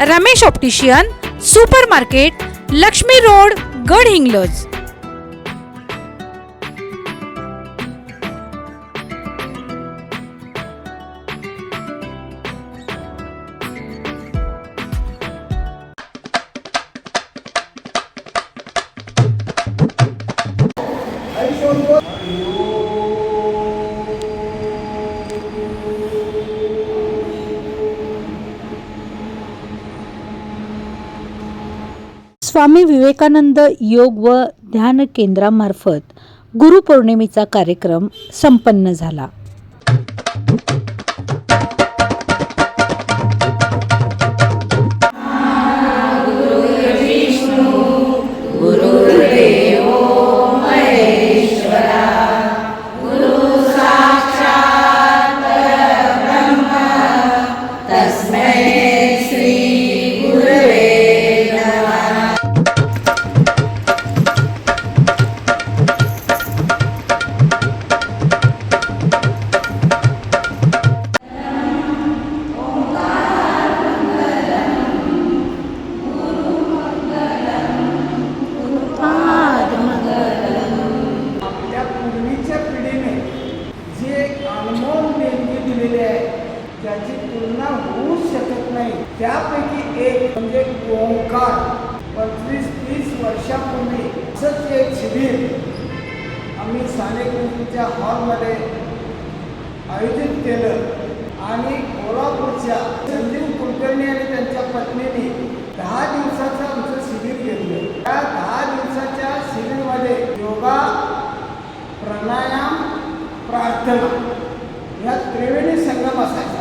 Ramesh optician super market Laxmi road Gadhinglaj Swami Vivekananda योग व ध्यान केंद्रामार्फत गुरुपौर्णिमेचा कार्यक्रम संपन्न झाला. तुलना होऊच शकत नाही. त्यापैकी एक म्हणजे ओंकार. पंचवीस तीस वर्षापूर्वी असंच एक शिबिर आम्ही सानेकुंकूच्या हॉलमध्ये आयोजित केलं. आणि कोल्हापूरच्या संजीव कुलकर्णी आणि त्यांच्या पत्नीने दहा दिवसाचं आमचं शिबिर घेतलं. त्या दहा दिवसाच्या शिबिरमध्ये योगा प्राणायाम प्रार्थना या त्रिवेणी संगम असायचा.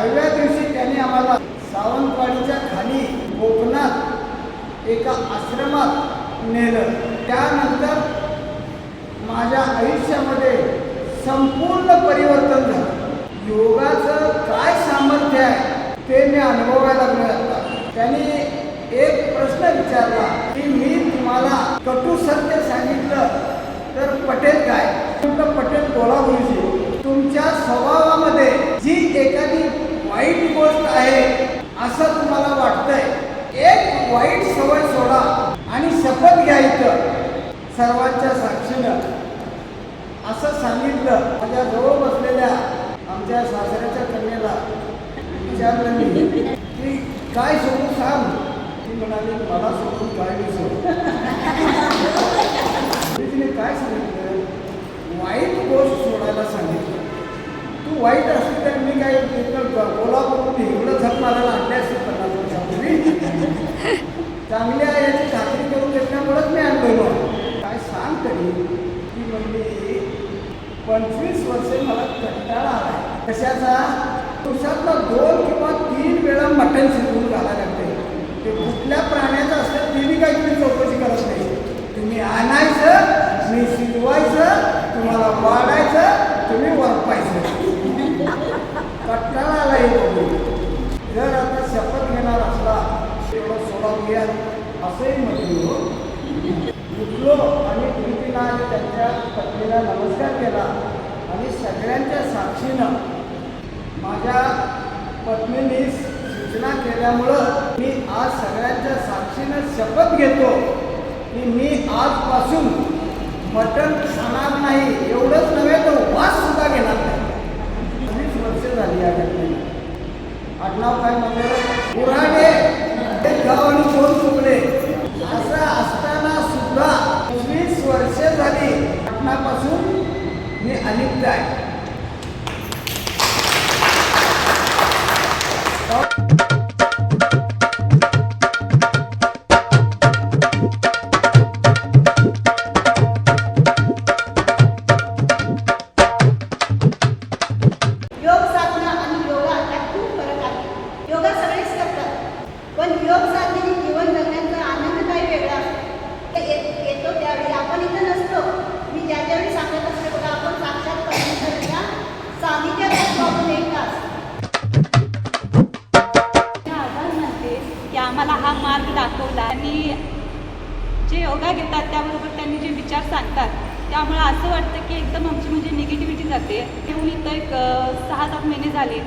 सहाव्या दिवशी त्यांनी आम्हाला सावंतवाडीच्या खाली कोकणात एका आश्रमात नेलं. त्यानंतर माझ्या आयुष्यामध्ये संपूर्ण परिवर्तन झालं. योगाचं काय सामर्थ्य आहे ते मी अनुभवायला लागलो त्यांनी एक प्रश्न विचारला की मी तुम्हाला कटू सत्य सांगितलं तर पटेल काय? तुमचं पटेल बोला तुमच्या स्वभावामध्ये जी एखादी वाईट गोष्ट आहे असं तुम्हाला वाटतंय. एक वाईट सवय सोडा आणि शपथ घ्यायचं सर्वांच्या साक्षीनं. असं सांगितलं. माझ्या जवळ बसलेल्या आमच्या सासऱ्याच्या कन्येला. विचारलं मी की काय सोडून सांग? ती म्हणाली मला सोडून काय सोडून तिने काय सांगितलं वाईट गोष्ट सोडायला सांगितलं तू वाईट असली तर मी काय तिथं कोल्हापूर इकडं झक मारायला आणले असते पन्नास वर्षापूर्वी चांगल्या याची खात्री करून घेतल्यामुळेच मी आणलेलो काय सांग ती पंचवीस वर्षे मला कंटाळा आला कशाचा? दिवसातला दोन किंवा तीन वेळा मटण शिजवून घालायला लागते. ते कुठल्या प्राण्याचं असतं तिने काही तुम्ही चौकशी करत नाही. तुम्ही आणायचं मी शिजवायचं तुम्हाला वाढायचं तुम्ही वरपायचं. कंटाळा आला येतो जर आता शपथ घेणार असला तेवढं सोडा घ्या. असंही म्हटलो. उठलो आणि त्यांच्या पत्नीला नमस्कार केला आणि सगळ्यांच्या साक्षीनं माझ्या पत्नीने सूचना केल्यामुळं मी आज सगळ्यांच्या साक्षीनं शपथ घेतो की मी आजपासून मटण खाणार नाही एवढंच नव्हे तर वास सुद्धा घेणार नाही. वीस वर्ष झाली या घटनेला आडनाव काय म्हणजे? उराडे गाव आणि दोन चुकले. योग साधलेली जीवन जगण्याचा आनंद काही वेगळा असतो. ते येतो त्यावेळी. आपण इथं नसतो. मी ज्या ज्यावेळी सांगत असते बघा आपण साक्षात परमेश्वराच्या सानिध्यात असतो आपण एक तास. आभार की आम्हाला हा मार्ग दाखवला. आणि जे योगा घेतात त्याबरोबर त्यांनी जे विचार सांगतात त्यामुळे असं वाटतं की एकदम आमची म्हणजे निगेटिव्हिटी जाते. येऊन इथं एक सहा सात महिने झाले.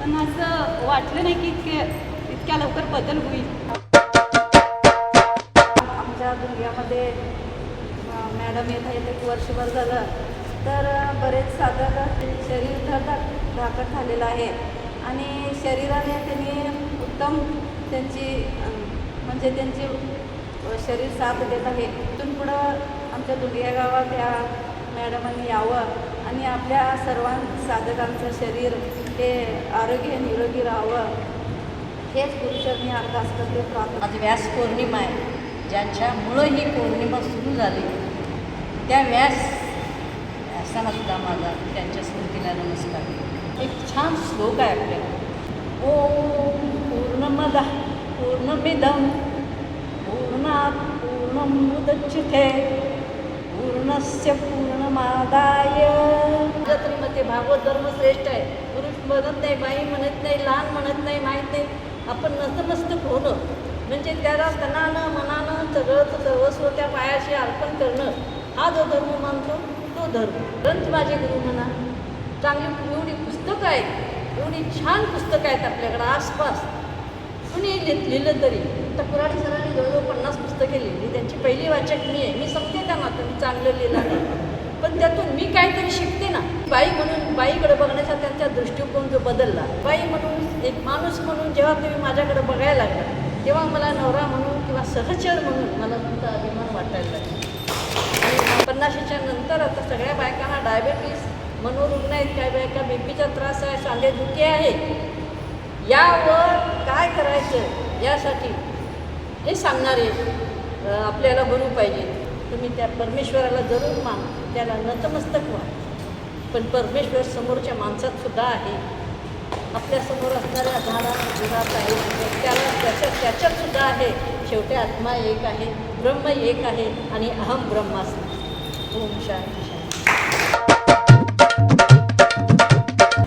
पण असं वाटलं नाही की इतक्या लवकर बदल होईल. आमच्या दुर्ग्यामध्ये मॅडम येत आहेत एक वर्षभर झालं. तर बरेच साधक शरीर धडधाक धाकट झालेलं आहे. आणि शरीराने त्यांनी उत्तम त्यांची म्हणजे त्यांची शरीर साथ देत आहे. इथून पुढं आमच्या दुर्ग्या गावात या मॅडमांनी यावं आणि आपल्या सर्वां साधकांचं शरीर हे आरोग्य निरोगी राहावं. हेच गुरुचरणी अरदास करते प्रार्थना आज व्यास पौर्णिमा आहे. ज्यांच्यामुळं ही पौर्णिमा सुरू झाली त्या व्यास व्यासाला सुद्धा माझा त्यांच्या स्मृतीला नमस्कार. एक छान श्लोक आहे आपल्याला. ओम पूर्णमद पूर्णमिदम पूर्णात पूर्णमुदच्युते पूर्णस्य पूर्णमादाय. जत्रेमध्ये भागवत धर्म श्रेष्ठ आहे. पुरुष म्हणत नाही बाई म्हणत नाही लहान म्हणत नाही माहीत नाही. आपण नतमस्तक होणं म्हणजे त्याला तनानं मनानं सगळं सर्वस्व त्या पायाशी अर्पण करणं हा जो धर्म मानतो तो धर्म. ग्रंथ माझे गुरु म्हणा चांगली एवढी पुस्तकं आहेत एवढी छान पुस्तकं आहेत आपल्याकडं आसपास. कुणी लिहिलं तरी तर कुराडी सरांनी जवळजवळ पन्नास पुस्तके लिहिली त्यांची पहिली वाचक मी आहे. मी समजते त्यांना तुम्ही चांगलं लिहिलं आहे. पण त्यातून मी काहीतरी शिकते ना. बाई म्हणून बाईकडे बघण्याचा त्यांचा दृष्टिकोन जो बदलला एक माणूस म्हणून जेव्हा तुम्ही माझ्याकडे बघायला लागला तेव्हा मला नवरा म्हणून किंवा सहचर म्हणून मला तुमचा अभिमान वाटायला लागला. आणि पन्नाशीच्या नंतर आता सगळ्या बायकांना डायबेटीस मनोरुग्ण आहेत काय बायका बीपीचा त्रास आहे सांधेदुखी आहे. यावर काय करायचं? यासाठी हे सांगणारे आपल्याला बनू पाहिजे. तुम्ही त्या परमेश्वराला जरूर मान त्याला नतमस्तक व्हा. पण परमेश्वर समोरच्या माणसात सुद्धा आहे. आपल्यासमोर असणाऱ्या झाडात जुनात आहे. त्याला त्याच्यात त्याच्यात सुद्धा आहे. शेवटी आत्मा एक आहे ब्रह्म एक आहे आणि अहम ब्रह्मास्मी. ओम शांती शांती.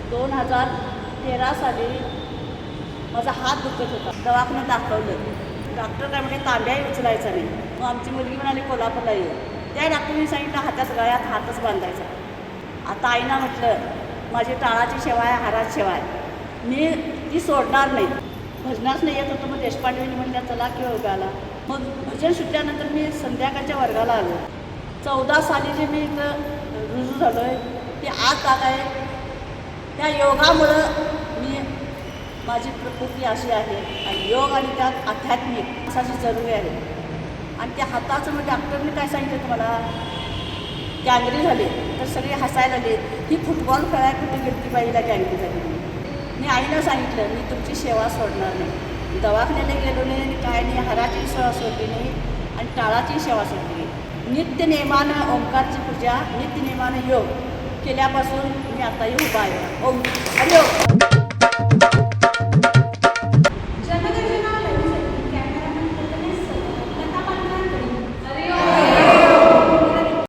दोन हजार तेरा साली माझा हात दुखत होता. दवाखान्यात दाखवलं. डॉक्टर काय म्हणजे तांब्याही उचलायचा नाही. मग आमची मुलगी म्हणाली कोल्हापूरला येईल त्या डॉक्टरने सांगितलं हाताच गळ्यात हातच बांधायचा. आता आईना म्हटलं माझी टाळाची सेवा आहे शेवाय. सेवा आहे मी ती सोडणार नाही. भजनाच नाही येत होतं मग देशपांडेने म्हणल्या चला की योगाला मग भजन सुटल्यानंतर मी संध्याकाळच्या वर्गाला आलो. चौदा साली जे मी इथं रुजू झालो आहे ते आज आलं आहे त्या योगामुळं मी माझी प्रकृती अशी आहे. आणि योग आणि त्यात आध्यात्मिक असाची जरुरी आहे. आणि त्या हाताचं म्हणजे डॉक्टरने काय सांगितलं तुम्हाला? गँगरी झाली तर सगळे हसायला लागले. ही फुटबॉल खेळाय कुठे गेली बाईला गँगरी झाली मी आईला सांगितलं मी तुमची सेवा सोडणार नाही. दवाखान्याला गेलो नाही आणि काय नाही हराची सेवा सोडली नाही आणि टाळाची सेवा सोडली नित्य नियमानं ओंकारची पूजा नित्यनेमानं योग केल्यापासून मी आता उभा आहे. ओम. हरिओम.